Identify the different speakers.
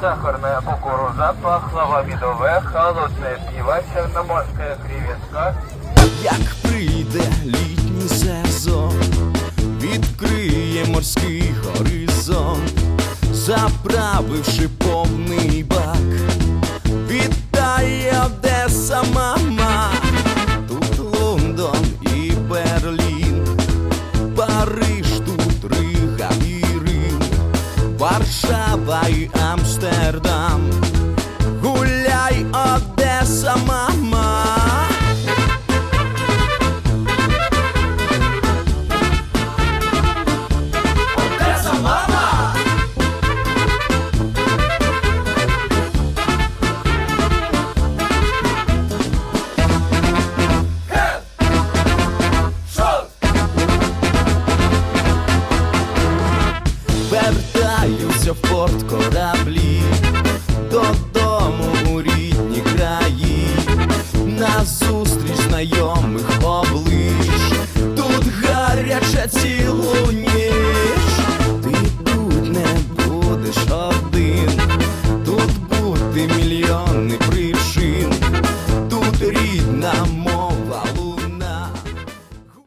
Speaker 1: Сахарная кукуруза, пахлава медовая, холодная на морська креветка,
Speaker 2: Як прийде літній сезон, відкриє морський горизонт, заправивши повний Варшава і Амстердам. Гуляй, Одеса, мама. Одеса, мама! що в порт кораблі, додому у рідні краї, назустріч знайомих облич, тут гаряче цілу ніч, ти тут не будеш один, тут буде мільйони причин, тут рідна.